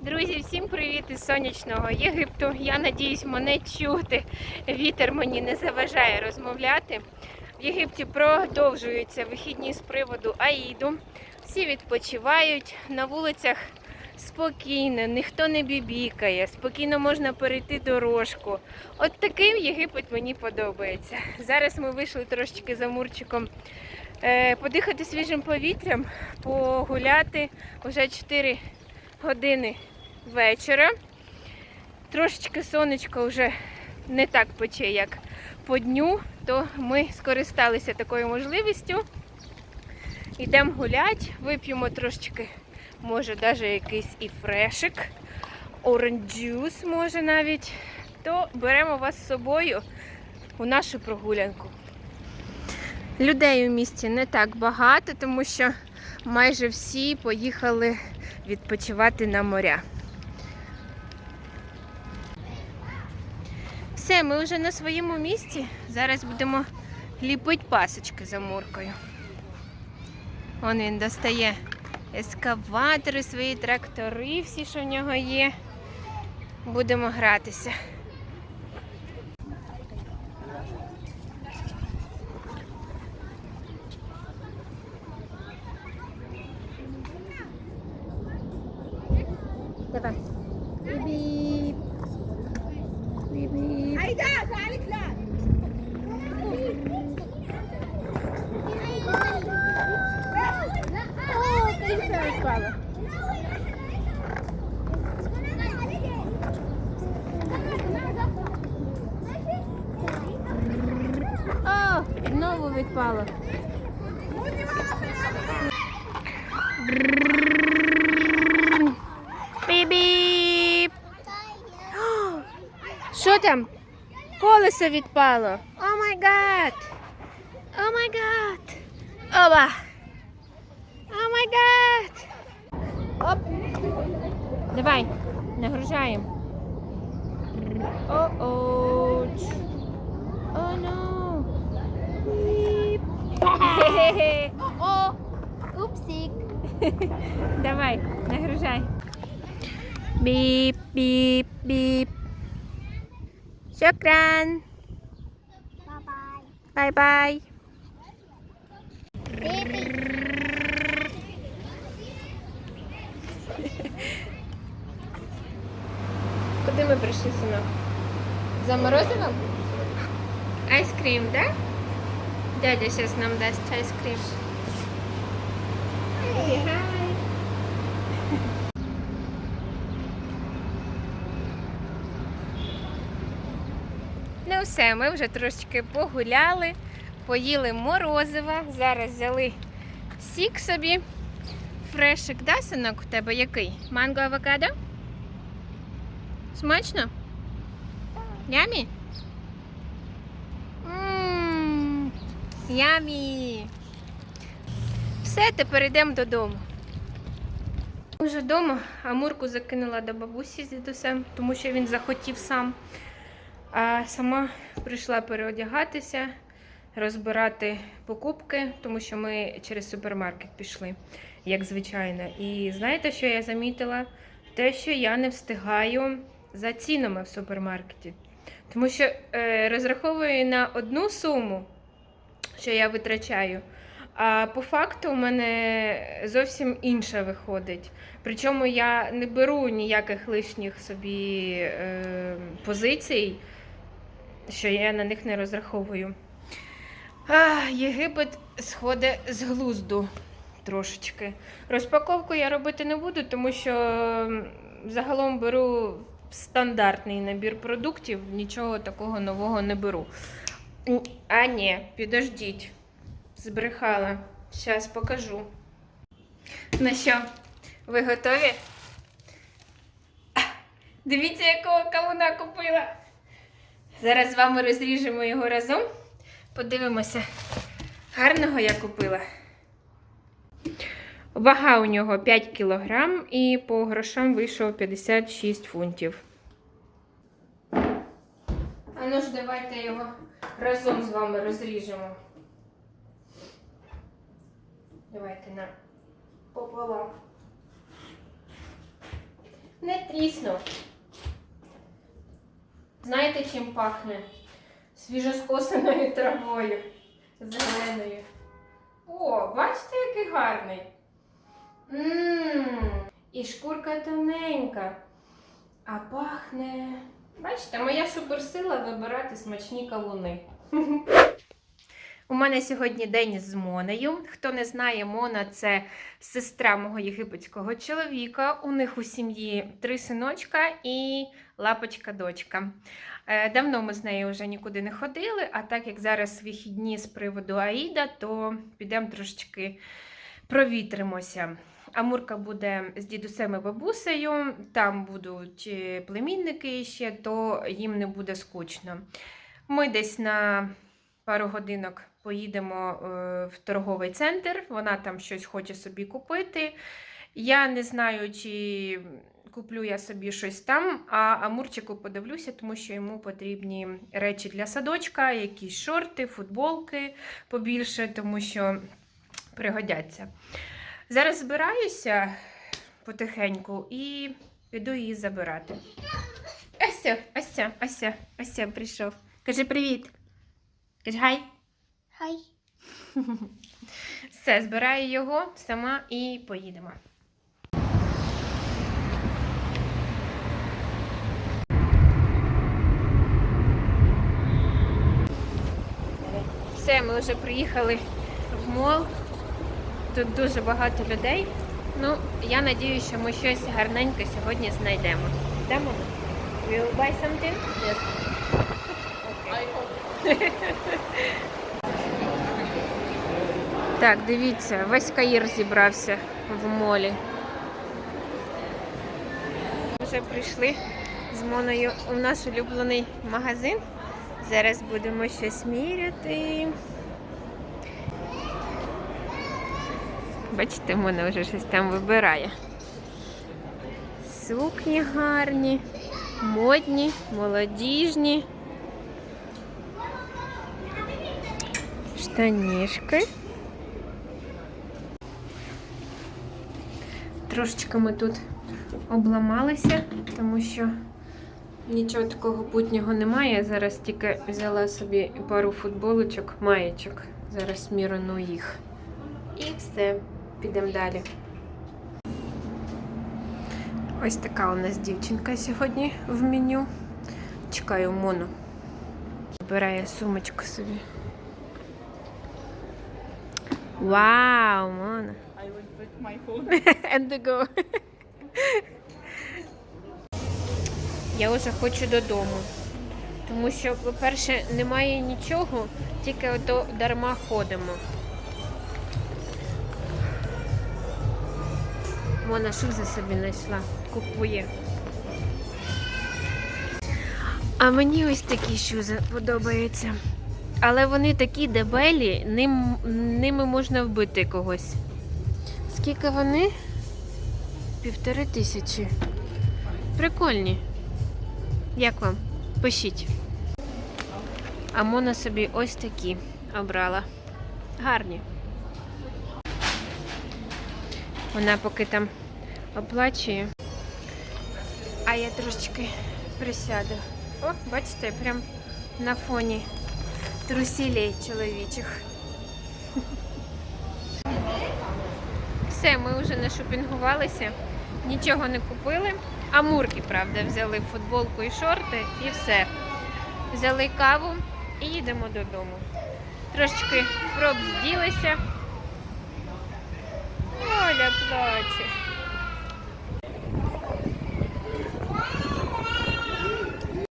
Друзі, всім привіт із сонячного Єгипту. Я надіюсь, мене чути. Вітер мені не заважає розмовляти. В Єгипті продовжуються вихідні з приводу Аїду. Всі відпочивають на вулицях спокійно, ніхто не бібікає, спокійно можна перейти дорожку. От такий Єгипет мені подобається. Зараз ми вийшли трошечки за Мурчиком е, подихати свіжим повітрям, погуляти вже 4 години вечора. Трошечки сонечко вже не так пече, як по дню, то ми скористалися такою можливістю. Йдемо гуляти, вип'ємо трошечки, може, навіть якийсь і фрешик, оранж-джюс, може навіть, то беремо вас з собою у нашу прогулянку. Людей у місті не так багато, тому що майже всі поїхали відпочивати на моря. Все, ми вже на своєму місці. Зараз будемо ліпити пасочки за муркою. Он він достає ескаватори, свої трактори, всі, що в нього є. Будемо гратися. Давай. Бібі. Бібі. Айда, залікла. О, криса впала. О, знову відпало. Brrr. Що там? Колесо відпало. О май гад. О май гад. Оба. О май гад. Оп. Давай, нагружаємо. О-о. О, ну. Біп. Хе-хе-хе. О, упсик. Давай, нагружай. Біп, біп, біп. Шокран. Бай-бай. Бай-бай. Куди ми прийшли, синок? За морозивом? Айскрім. Да? Дядя зараз нам дасть айскрім. Ай, гай. Ну все, ми вже трошечки погуляли, поїли морозива. Зараз взяли сік собі. Фрешик, да, синок, у тебе який? Манго авокадо? Смачно? Ямі? Ммм, Ямі. Все, тепер йдемо додому. Уже вдома Амурку закинула до бабусі з дідусем, тому що він захотів сам. А сама прийшла переодягатися, розбирати покупки, тому що ми через супермаркет пішли, як звичайно. І знаєте, що я замітила? Те, що я не встигаю за цінами в супермаркеті. Тому що е, розраховую на одну суму, що я витрачаю. А по факту у мене зовсім інша виходить. Причому я не беру ніяких лишніх собі е, позицій, що я на них не розраховую. А, Єгипет сходить з глузду трошечки. Розпаковку я робити не буду, тому що загалом беру стандартний набір продуктів, нічого такого нового не беру. А, ні, підождіть. Збрехала. Зараз покажу. Ну що, ви готові? Дивіться, якого кавуна купила. Зараз з вами розріжемо його разом. Подивимося. Гарного я купила. Вага у нього 5 кг і по грошам вийшов 56 фунтів. А ну ж давайте його разом з вами розріжемо. Давайте на пополам. Не тріснув. Знаєте, чим пахне? Свіжоскосаною травою. Зеленою. О, бачите, який гарний. Ммм, і шкурка тоненька. А пахне. Бачите, моя суперсила вибирати смачні кавуни. У мене сьогодні день з Монею. Хто не знає, Мона це сестра мого єгипетського чоловіка. У них у сім'ї три синочка і лапочка-дочка. Е, Давно ми з нею вже нікуди не ходили, а так як зараз вихідні з приводу Аїда, то підемо трошечки провітримося. Амурка буде з дідусем і бабусею, там будуть е, племінники ще, то їм не буде скучно. Ми десь на пару годинок поїдемо е, в торговий центр, вона там щось хоче собі купити. Я не знаю, чи куплю я собі щось там, а Амурчику подивлюся, тому що йому потрібні речі для садочка, якісь шорти, футболки побільше, тому що пригодяться. Зараз збираюся потихеньку і піду її забирати. Ася, Ася, Ася, Ася прийшов. Кажи привіт. Кажи гай. Хай. Все, збираю його сама і поїдемо. Все, ми вже приїхали в мол. Тут дуже багато людей. Ну, я надію, що ми щось гарненьке сьогодні знайдемо. Йдемо? Will buy something? Yes. Так, дивіться, весь Каїр зібрався в молі. Вже прийшли з Моною у наш улюблений магазин. Зараз будемо щось міряти. Бачите, Мона вже щось там вибирає. Сукні гарні, модні, молодіжні. Штанішки. Трошечки ми тут обламалися, тому що нічого такого путнього немає. Я зараз тільки взяла собі пару футболочок, маєчок. Зараз мірану їх. І все, підемо далі. Ось така у нас дівчинка сьогодні в меню. Чекаю Мону. Вибирає сумочку собі. Вау, Мона. I will put my phone. And go. Я вже хочу додому. Тому що, по-перше, немає нічого, тільки ото дарма ходимо. Вона шузи собі знайшла, купує. А мені ось такі шузи подобаються. Але вони такі дебелі, ним, ними можна вбити когось. Скільки вони? Півтори тисячі. Прикольні. Як вам? Пишіть. А Мона собі ось такі обрала. Гарні. Вона поки там оплачує. А я трошечки присяду. О, бачите, прям на фоні трусілей чоловічих. Все, ми вже нашопінгувалися, нічого не купили. Амурки, правда, взяли футболку і шорти і все. Взяли каву і їдемо додому. Трошечки пробзділися. Оля плаче.